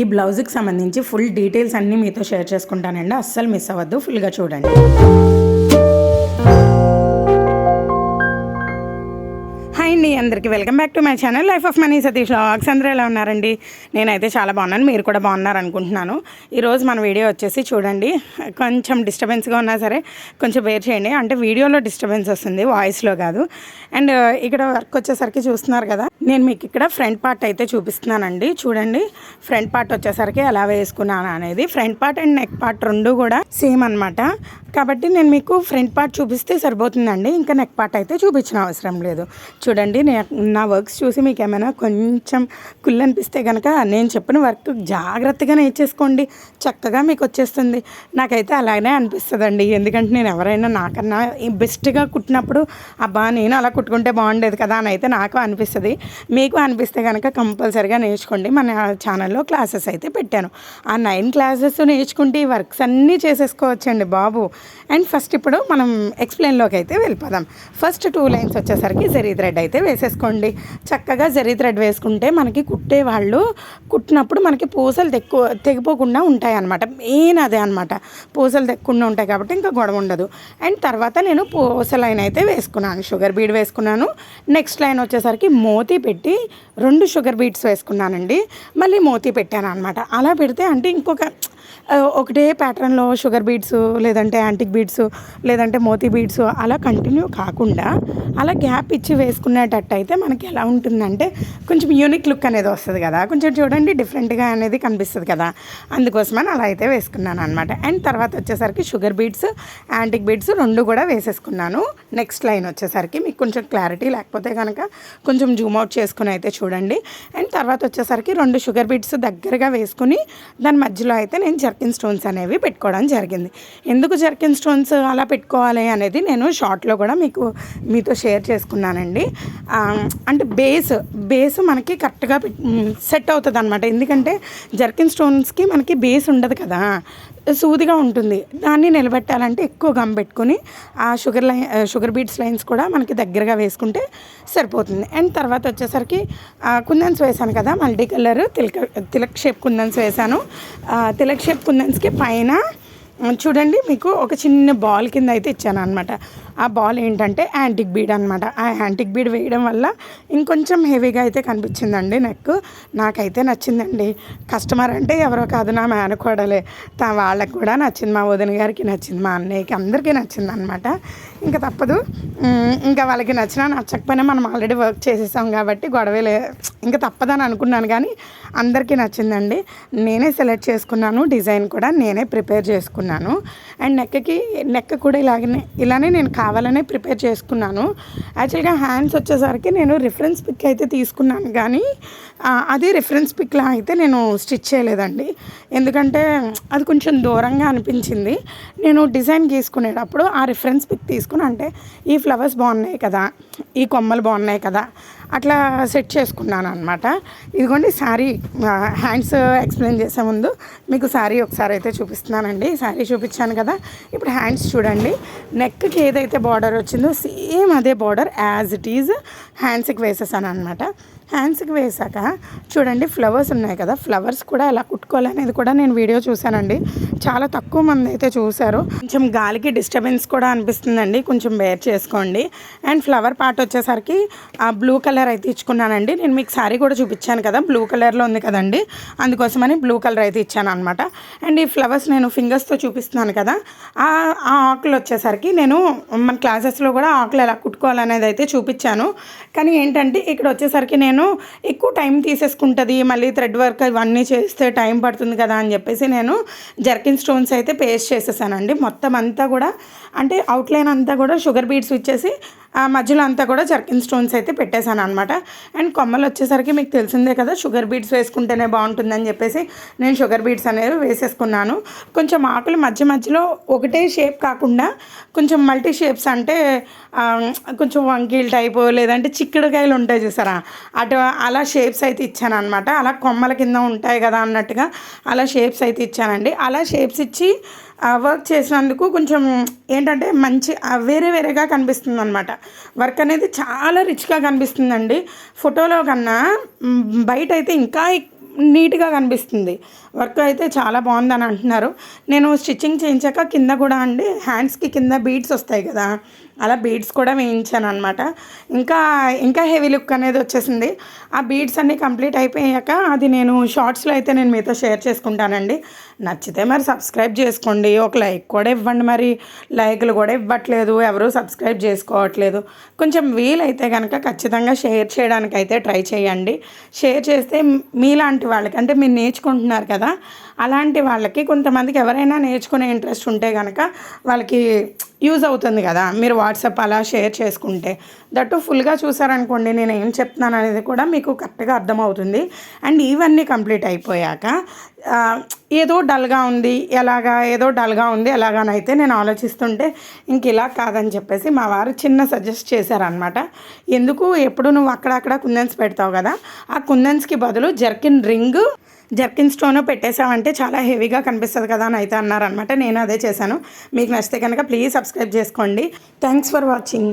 ఈ బ్లౌజ్కి సంబంధించి ఫుల్ డీటెయిల్స్ అన్నీ మీతో షేర్ చేసుకుంటానండి. అస్సలు మిస్ అవ్వద్దు. ఫుల్గా చూడండి. హాయ్ అండి. అందరికీ welcome back to my channel life of money Satish vlogs అందరూ ఎలా ఉన్నారండి? నేనైతే చాలా బాగున్నాను. మీరు కూడా బాగున్నారు అనుకుంటున్నాను ఈరోజు మన వీడియో వచ్చేసి చూడండి. కొంచెం డిస్టర్బెన్స్గా ఉన్నా సరే కొంచెం వేర్ చేయండి. అంటే వీడియోలో డిస్టర్బెన్స్ వస్తుంది వాయిస్లో కాదు. అండ్ ఇక్కడ వర్క్ వచ్చేసరికి చూస్తున్నారు కదా నేను మీకు ఇక్కడ ఫ్రంట్ పార్ట్ అయితే చూపిస్తున్నానండి. చూడండి ఫ్రంట్ పార్ట్ వచ్చేసరికి ఎలా వేసుకున్నాను అనేది. Front part and neck part రెండు కూడా సేమ్ అన్నమాట. కాబట్టి నేను మీకు ఫ్రంట్ పార్ట్ చూపిస్తే సరిపోతుందండి. ఇంకా నెక్ పార్ట్ అయితే చూపించిన అవసరం లేదు. చూడండి నా వర్క్స్ చూసి మీకు ఏమైనా కొంచెం కుళ్ళు అనిపిస్తే కనుక నేను చెప్పిన వర్క్ జాగ్రత్తగా నేర్చేసుకోండి. చక్కగా మీకు వచ్చేస్తుంది. నాకైతే అలానే అనిపిస్తుందండి. ఎందుకంటే నేను ఎవరైనా నాకన్నా బెస్ట్గా కుట్టినప్పుడు అబ్బా నేను అలా కుట్టుకుంటే బాగుండేది కదా అని అయితే నాకు అనిపిస్తుంది. మీకు అనిపిస్తే కనుక కంపల్సరిగా నేర్చుకోండి. మన ఛానల్లో క్లాసెస్ అయితే పెట్టాను. ఆ నైన్ క్లాసెస్ నేర్చుకుంటే ఈ వర్క్స్ అన్నీ చేసేసుకోవచ్చండి బాబు. అండ్ ఫస్ట్ ఇప్పుడు మనం ఎక్స్ప్లెయిన్లోకి అయితే వెళ్ళిపోదాం. ఫస్ట్ టూ లైన్స్ వచ్చేసరికి జరీ థ్రెడ్ అయితే వేసేసుకోండి. చక్కగా జరీ థ్రెడ్ వేసుకుంటే మనకి కుట్టే వాళ్ళు కుట్టినప్పుడు మనకి పూసలు తెక్కు తెగిపోకుండా ఉంటాయి అనమాట మెయిన్ అదే అనమాట పూసలు తెక్కకుండా ఉంటాయి కాబట్టి ఇంకా గొడవ ఉండదు. అండ్ తర్వాత నేను పూస లైన్ అయితే వేసుకున్నాను. షుగర్ బీడ్ వేసుకున్నాను. నెక్స్ట్ లైన్ వచ్చేసరికి మోతీ పెట్టి రెండు షుగర్ బీట్స్ వేసుకున్నానండి. మళ్ళీ మోతీ పెట్టాను అనమాట అలా పెడితే అంటే ఇంకొక ఒకటే ప్యాటర్న్లో షుగర్ బీడ్స్ లేదంటే యాంటిక్ బీడ్స్ లేదంటే మోతీ బీడ్స్ అలా కంటిన్యూ కాకుండా అలా గ్యాప్ ఇచ్చి వేసుకునేటట్టు అయితే మనకి ఎలా ఉంటుందంటే కొంచెం యూనిక్ లుక్ అనేది వస్తుంది కదా. కొంచెం చూడండి డిఫరెంట్గా అనేది కనిపిస్తుంది కదా. అందుకోసమని అలా అయితే వేసుకున్నాను అనమాట అండ్ తర్వాత వచ్చేసరికి షుగర్ బీడ్స్ యాంటిక్ బీడ్స్ రెండు కూడా వేసేసుకున్నాను. నెక్స్ట్ లైన్ వచ్చేసరికి మీకు కొంచెం క్లారిటీ లేకపోతే కనుక కొంచెం జూమ్ అవుట్ చేసుకుని అయితే చూడండి. అండ్ తర్వాత వచ్చేసరికి రెండు షుగర్ బీడ్స్ దగ్గరగా వేసుకుని దాని మధ్యలో అయితే నేను జర్కిన్ స్టోన్స్ అనేవి పెట్టుకోవడం జరిగింది. ఎందుకు జర్కిన్ స్టోన్స్ అలా పెట్టుకోవాలి అనేది నేను షార్ట్లో కూడా మీకు మీతో షేర్ చేసుకున్నానండి. అంటే బేస్ బేస్ మనకి కరెక్ట్గా సెట్ అవుతుంది అనమాట ఎందుకంటే జర్కిన్ స్టోన్స్కి మనకి బేస్ ఉండదు కదా. సూదిగా ఉంటుంది. దాన్ని నిలబెట్టాలంటే ఎక్కువ గమ్ పెట్టుకొని ఆ sugar line sugar beads lines కూడా మనకి దగ్గరగా వేసుకుంటే సరిపోతుంది. అండ్ తర్వాత వచ్చేసరికి కుందన్స్ వేసాను కదా మల్టీ కలర్ తిలక తిలక్ షేప్ కుందన్స్ వేసాను. తిలక్ షేప్ కుందన్స్కి పైన చూడండి మీకు ఒక చిన్న బాల్ కింద అయితే ఇచ్చాను అనమాట ఆ బాల్ ఏంటంటే యాంటిక్ బీడ్ అనమాట ఆ యాంటిక్ బీడ్ వేయడం వల్ల ఇంకొంచెం హెవీగా అయితే కనిపించిందండి నెక్ నాకైతే నచ్చిందండి. కస్టమర్ అంటే ఎవరో కాదు నా మేనకోడలే. తా వాళ్ళకి కూడా నచ్చింది మా వదిన గారికి నచ్చింది మా అన్నయ్యకి అందరికీ నచ్చింది అనమాట ఇంకా తప్పదు. ఇంకా వాళ్ళకి నచ్చినా నచ్చకపోయినా మనం ఆల్రెడీ వర్క్ చేసేసాం కాబట్టి గొడవలే. ఇంకా తప్పదని అనుకున్నాను కానీ అందరికీ నచ్చిందండి. నేనే సెలెక్ట్ చేసుకున్నాను డిజైన్ కూడా నేనే ప్రిపేర్ చేసుకున్నాను. అండ్ నెక్కకి నెక్ కూడా ఇలాగనే ఇలానే నేను కావాలనే ప్రిపేర్ చేసుకున్నాను. యాక్చువల్గా హ్యాండ్స్ వచ్చేసరికి నేను రిఫరెన్స్ పిక్ అయితే తీసుకున్నాను. కానీ అదే అది రిఫరెన్స్ పిక్లా అయితే నేను స్టిచ్ చేయలేదండి. ఎందుకంటే అది కొంచెం దూరంగా అనిపించింది. నేను డిజైన్ గీసుకునేటప్పుడు ఆ రిఫరెన్స్ పిక్ తీసుకుని అంటే ఈ ఫ్లవర్స్ బాగున్నాయి కదా ఈ కొమ్మలు బాగున్నాయి కదా అట్లా సెట్ చేసుకున్నాను అనమాట ఇదిగోండి శారీ హ్యాండ్స్ ఎక్స్ప్లెయిన్ చేసే ముందు మీకు శారీ ఒకసారి అయితే చూపిస్తున్నానండి. శారీ చూపించాను కదా ఇప్పుడు హ్యాండ్స్ చూడండి. నెక్కి ఏదైతే బార్డర్ వచ్చిందో సేమ్ అదే బార్డర్ యాజ్ ఇట్ ఈజ్ హ్యాండ్స్కి వేసేసాను అనమాట హ్యాండ్స్కి వేసాక చూడండి ఫ్లవర్స్ ఉన్నాయి కదా ఫ్లవర్స్ కూడా ఎలా కుట్టుకోవాలనేది కూడా నేను వీడియో చూశానండి. చాలా తక్కువ మంది అయితే చూశారు. కొంచెం గాలికి డిస్టర్బెన్స్ కూడా అనిపిస్తుందండి కొంచెం బేర్ చేసుకోండి. అండ్ ఫ్లవర్ పార్ట్ వచ్చేసరికి ఆ బ్లూ కలర్ అయితే ఇచ్చుకున్నానండి. నేను మీకు శారీ కూడా చూపించాను కదా బ్లూ కలర్లో ఉంది కదండి. అందుకోసమని బ్లూ కలర్ అయితే ఇచ్చాను అనమాట అండ్ ఈ ఫ్లవర్స్ నేను ఫింగర్స్తో చూపిస్తున్నాను కదా ఆ ఆ ఆకులు వచ్చేసరికి నేను మన క్లాసెస్లో కూడా ఆకులు ఎలా కుట్టుకోవాలనేది అయితే చూపించాను. కానీ ఏంటంటే ఇక్కడ వచ్చేసరికి నేను ఎక్కువ టైం తీసేసుకుంటుంది మళ్ళీ థ్రెడ్ వర్క్ ఇవన్నీ చేస్తే టైం పడుతుంది కదా అని చెప్పేసి నేను జర్కిన్ స్టోన్స్ అయితే పేస్ట్ చేసేసానండి. మొత్తం అంతా కూడా అంటే అవుట్లైన్ అంతా కూడా షుగర్ బీడ్స్ ఇచ్చేసి మధ్యలో అంతా కూడా జర్కిన్ స్టోన్స్ అయితే పెట్టేశాను అనమాట అండ్ కొమ్మలు వచ్చేసరికి మీకు తెలిసిందే కదా షుగర్ బీడ్స్ వేసుకుంటేనే బాగుంటుందని చెప్పేసి నేను షుగర్ బీడ్స్ అనేవి వేసేసుకున్నాను. కొంచెం ఆకులు మధ్య మధ్యలో ఒకటే షేప్ కాకుండా కొంచెం మల్టీ షేప్స్ అంటే కొంచెం వంకీల టైపు లేదంటే చిక్కుడుకాయలు ఉంటాయి చూసారా? అటు అలా షేప్స్ అయితే ఇచ్చాను అనమాట అలా కొమ్మల కింద ఉంటాయి కదా అన్నట్టుగా అలా షేప్స్ అయితే ఇచ్చానండి. అలా షేప్స్ ఇచ్చి వర్క్ చేసినందుకు కొంచెం ఏంటంటే మంచి వేరే వేరేగా కనిపిస్తుంది అనమాట వర్క్ అనేది చాలా రిచ్గా కనిపిస్తుందండి. ఫోటోలో కన్నా బయట అయితే ఇంకా నీట్గా కనిపిస్తుంది. వర్క్ అయితే చాలా బాగుందని అంటున్నారు. నేను స్టిచ్చింగ్ చేయించాక కింద కూడా అండి హ్యాండ్స్కి కింద బీడ్స్ వస్తాయి కదా అలా బీడ్స్ కూడా వేయించాను అనమాట ఇంకా ఇంకా హెవీ లుక్ అనేది వచ్చేసింది. ఆ బీడ్స్ అన్నీ కంప్లీట్ అయిపోయాక అది నేను షార్ట్స్లో అయితే నేను మీతో షేర్ చేసుకుంటానండి. నచ్చితే మరి సబ్స్క్రైబ్ చేసుకోండి. ఒక లైక్ కూడా ఇవ్వండి మరి. లైక్లు కూడా ఇవ్వట్లేదు. ఎవరు సబ్స్క్రైబ్ చేసుకోవట్లేదు. కొంచెం వీలైతే కనుక ఖచ్చితంగా షేర్ చేయడానికి అయితే ట్రై చేయండి. షేర్ చేస్తే మీలాంటి వాళ్ళకి అంటే మీరు నేర్చుకుంటున్నారు కదా అలాంటి వాళ్ళకి కొంతమందికి ఎవరైనా నేర్చుకునే ఇంట్రెస్ట్ ఉంటే కనుక వాళ్ళకి యూజ్ అవుతుంది కదా. మీరు వాట్సాప్ అలా షేర్ చేసుకుంటే. దట్టు ఫుల్గా చూసారనుకోండి నేను ఏం చెప్తున్నాను అనేది కూడా మీకు కరెక్ట్గా అర్థమవుతుంది. అండ్ ఇవన్నీ కంప్లీట్ అయిపోయాక ఏదో డల్గా ఉంది ఎలాగా ఏదో డల్గా ఉంది ఎలాగానైతే నేను ఆలోచిస్తుంటే ఇంక ఇలా కాదని చెప్పేసి మా వారు చిన్న సజెస్ట్ చేశారనమాట ఎందుకు? ఎప్పుడు నువ్వు అక్కడక్కడ కుందన్స్ పెడతావు కదా. ఆ కుందన్స్కి బదులు జర్కిన్ రింగ్ జర్కిన్ స్టోన్ పెట్టేసామంటే చాలా హెవీగా కనిపిస్తుంది కదా అని అయితే అన్నారనమాట నేను అదే చేశాను. మీకు నచ్చితే కనుక ప్లీజ్ సబ్స్క్రైబ్ చేసుకోండి. Thanks for watching